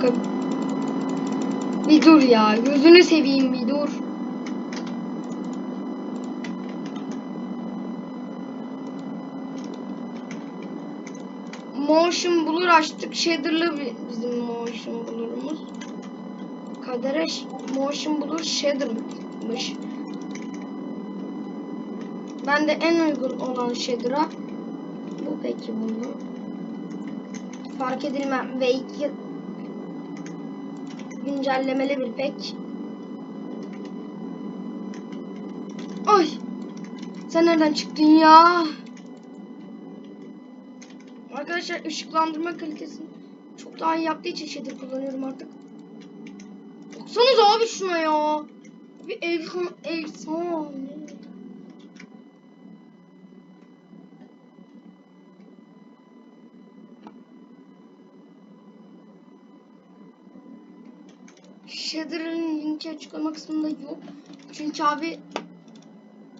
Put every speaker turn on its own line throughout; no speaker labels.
kanka. Bir dur ya. Gözünü seveyim bir dur. Motion Blur açtık. Shader'lı bi- bizim Motion Blur'umuz. Kadere Motion Blur Shader'mış. Ben de en uygun olan shader'a bu peki bunu fark edilmem ve iki güncellemeli bir pek. Ay! Sen nereden çıktın ya? Arkadaşlar ışıklandırma kalitesini çok daha iyi yaptığı için shader kullanıyorum artık. Baksanıza abi şuna ya. Bir efsane. efsane. Shader'ın linki açıklama kısmında yok. Çünkü abi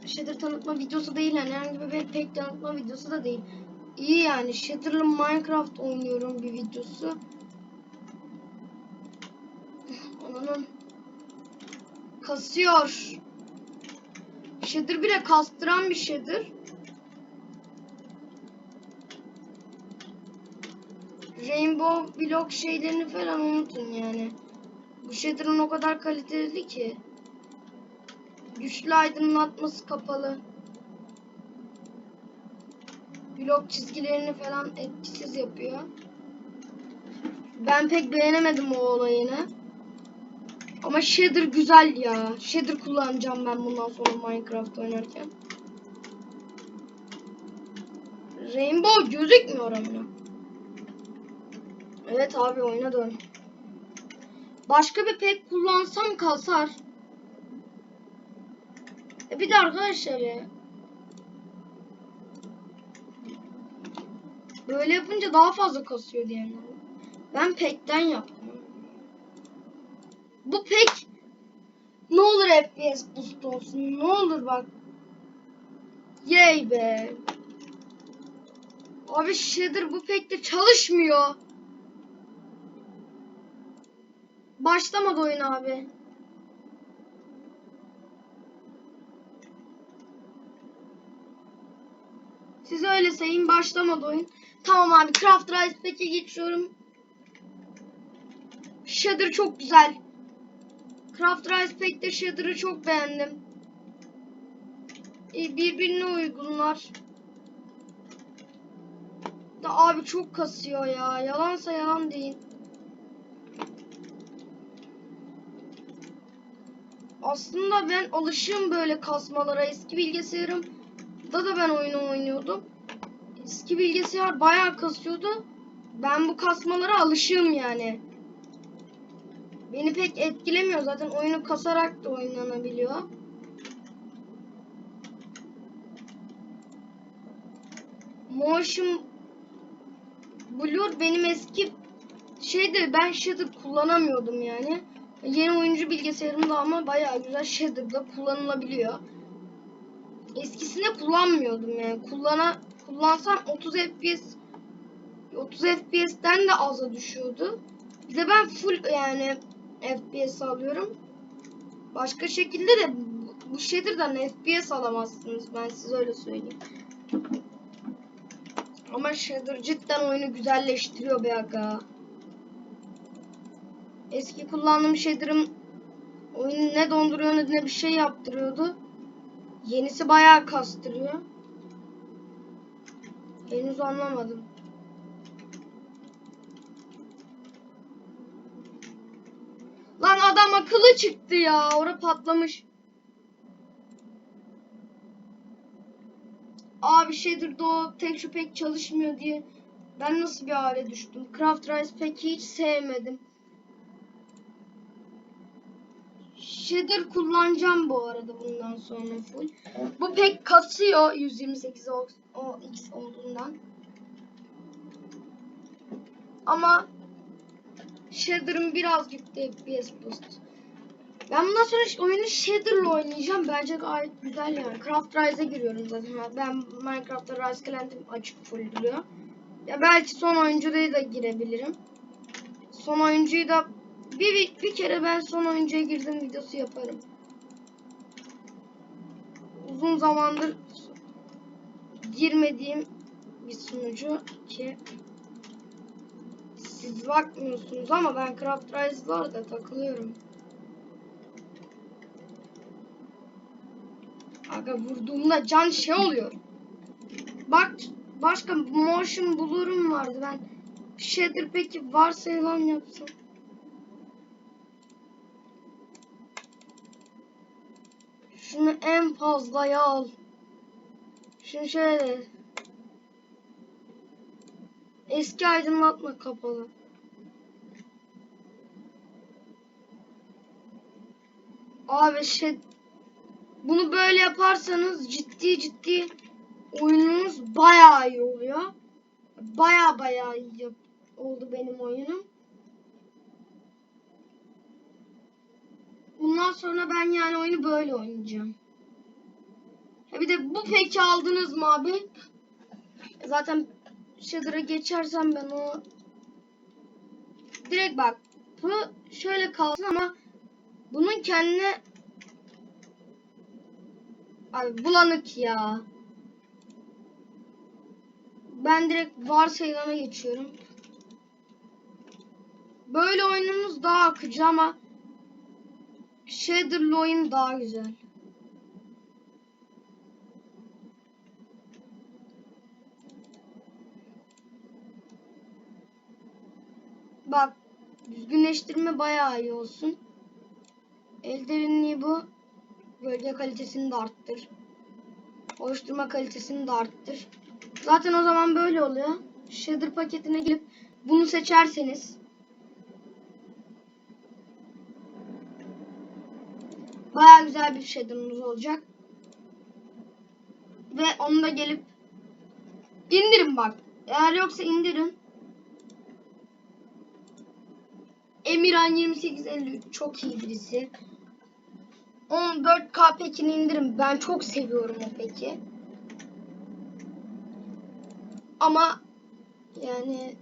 Shader tanıtma videosu değil yani herhangi bir pek tanıtma videosu da değil. İyi yani Shader'lı Minecraft oynuyorum bir videosu. Ananın kasıyor. Shader bile kastıran bir Shader. Rainbow Block şeylerini falan unutun yani. Bu shader'ın o kadar kaliteli ki. Güçlü aydınlatması kapalı. Blok çizgilerini falan etkisiz yapıyor. Ben pek beğenemedim o olayını. Ama shader güzel ya. Shader kullanacağım ben bundan sonra Minecraft oynarken. Rainbow gözükmüyor ama. Evet abi oyuna dön. Başka bir pek kullansam kasar. E bir de arkadaşlar ya. Böyle yapınca daha fazla kasıyor diyenler. Ben pekten yaptım. Bu pek ne olur FPS boost olsun. Ne olur bak. Yay be. Abi shader bu pek de çalışmıyor. Başlamadı oyun abi. Siz öyle sayın başlamadı oyun. Tamam abi Craft Rise Pack'e geçiyorum. Shader çok güzel. Craft Rise Pack'te Shader'ı çok beğendim. E, birbirine uygunlar. Da abi çok kasıyor ya. Yalansa yalan değil. Aslında ben alışığım böyle kasmalara. Eski bilgisayarım da da ben oyunu oynuyordum. Eski bilgisayar bayağı kasıyordu. Ben bu kasmalara alışığım yani. Beni pek etkilemiyor zaten oyunu kasarak da oynanabiliyor. Motion Blur benim eski şeydi ben shader kullanamıyordum yani. Yeni oyuncu bilgisayarımda ama bayağı güzel shader'da kullanılabiliyor. Eskisinde kullanmıyordum yani. Kullana kullansam 30 FPS 30 FPS'ten de aza düşüyordu. Bir de ben full yani FPS alıyorum. Başka şekilde de bu shader'dan FPS alamazsınız. Ben size öyle söyleyeyim. Ama shader cidden oyunu güzelleştiriyor be aga. Eski kullandığım shader'ım oyunu ne donduruyor ne bir şey yaptırıyordu. Yenisi bayağı kastırıyor. Henüz anlamadım. Lan adam akıllı çıktı ya. Ora patlamış. Abi shader'da o tek şu pek çalışmıyor diye ben nasıl bir hale düştüm. Craft Rice peki hiç sevmedim. Shader kullanacağım bu arada bundan sonra full. Bu pek kasıyor 128 o, o X olduğundan. Ama Shader'ım biraz gitti FPS boost. Ben bundan sonra oyunu Shader'la oynayacağım. Bence gayet güzel yani. Craft Rise'e giriyorum zaten. Ben Minecraft'ta Rise Clan'im açık full duruyor. Ya belki son oyuncuda da girebilirim. Son oyuncuyu da bir, bir, kere ben son oyuncuya girdim videosu yaparım. Uzun zamandır girmediğim bir sunucu ki siz bakmıyorsunuz ama ben Craft Rise'larda takılıyorum. Aga vurduğumda can şey oluyor. Bak başka motion bulurum vardı ben. Shader peki varsayılan yapsam. Şunu en fazlaya al. Şunu şöyle. Eski aydınlatma kapalı. Abi şey bunu böyle yaparsanız ciddi ciddi oyununuz bayağı iyi oluyor. Bayağı bayağı iyi oldu benim oyunum. Bundan sonra ben yani oyunu böyle oynayacağım. Ha bir de bu peki aldınız mı abi? Zaten Shader'a geçersem ben o direkt bak bu şöyle kalsın ama bunun kendine Abi bulanık ya. Ben direkt varsayılana geçiyorum. Böyle oyunumuz daha akıcı ama Shader'lı oyun daha güzel. Bak düzgünleştirme bayağı iyi olsun. El derinliği bu. Gölge kalitesini de arttır. Oluşturma kalitesini de arttır. Zaten o zaman böyle oluyor. Shader paketine girip bunu seçerseniz Baya güzel bir shader'ımız olacak. Ve onu da gelip indirin bak. Eğer yoksa indirin. Emirhan 2853 çok iyi birisi. 14K pekini indirin. Ben çok seviyorum o peki. Ama yani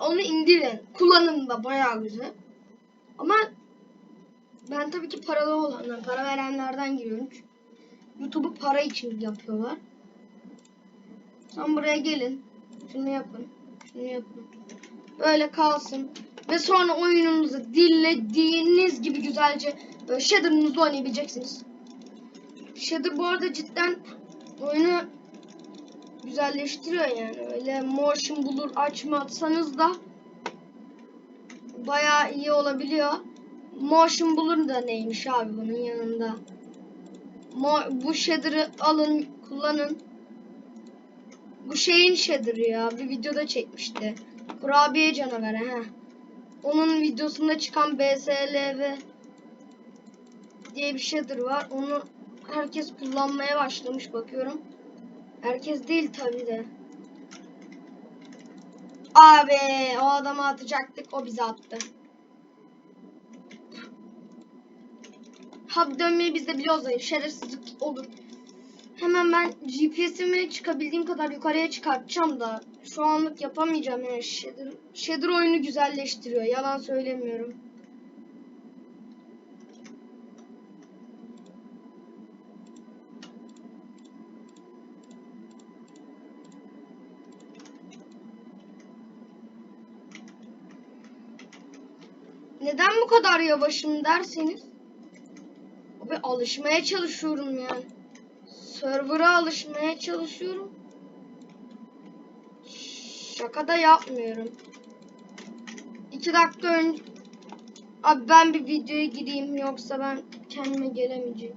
onu indirin. Kullanın da bayağı güzel. Ama ben tabii ki paralı olanlar, para verenlerden giriyorum. YouTube'u para için yapıyorlar. Sen buraya gelin. Şunu yapın. Şunu yapın. Böyle kalsın. Ve sonra oyununuzu dilediğiniz gibi güzelce böyle Shader'ınızla oynayabileceksiniz. Shader bu arada cidden oyunu güzelleştiriyor yani. Öyle motion bulur açmazsanız da bayağı iyi olabiliyor. Motion bulur da neymiş abi bunun yanında. Mo bu shader'ı alın kullanın. Bu şeyin shader'ı ya. Bir videoda çekmişti. Kurabiye canavarı ha. Onun videosunda çıkan BSLV diye bir shader var. Onu herkes kullanmaya başlamış bakıyorum. Herkes değil tabi de. Abi o adamı atacaktık o bizi attı. Hub dönmeyi biz de biliyoruz hayır. Şerefsizlik olur. Hemen ben GPS'imi çıkabildiğim kadar yukarıya çıkartacağım da şu anlık yapamayacağım yani Shader, Shader oyunu güzelleştiriyor. Yalan söylemiyorum. Neden bu kadar yavaşım derseniz alışmaya çalışıyorum yani. Server'a alışmaya çalışıyorum. Şaka da yapmıyorum. İki dakika önce... Abi ben bir videoya gireyim yoksa ben kendime gelemeyeceğim.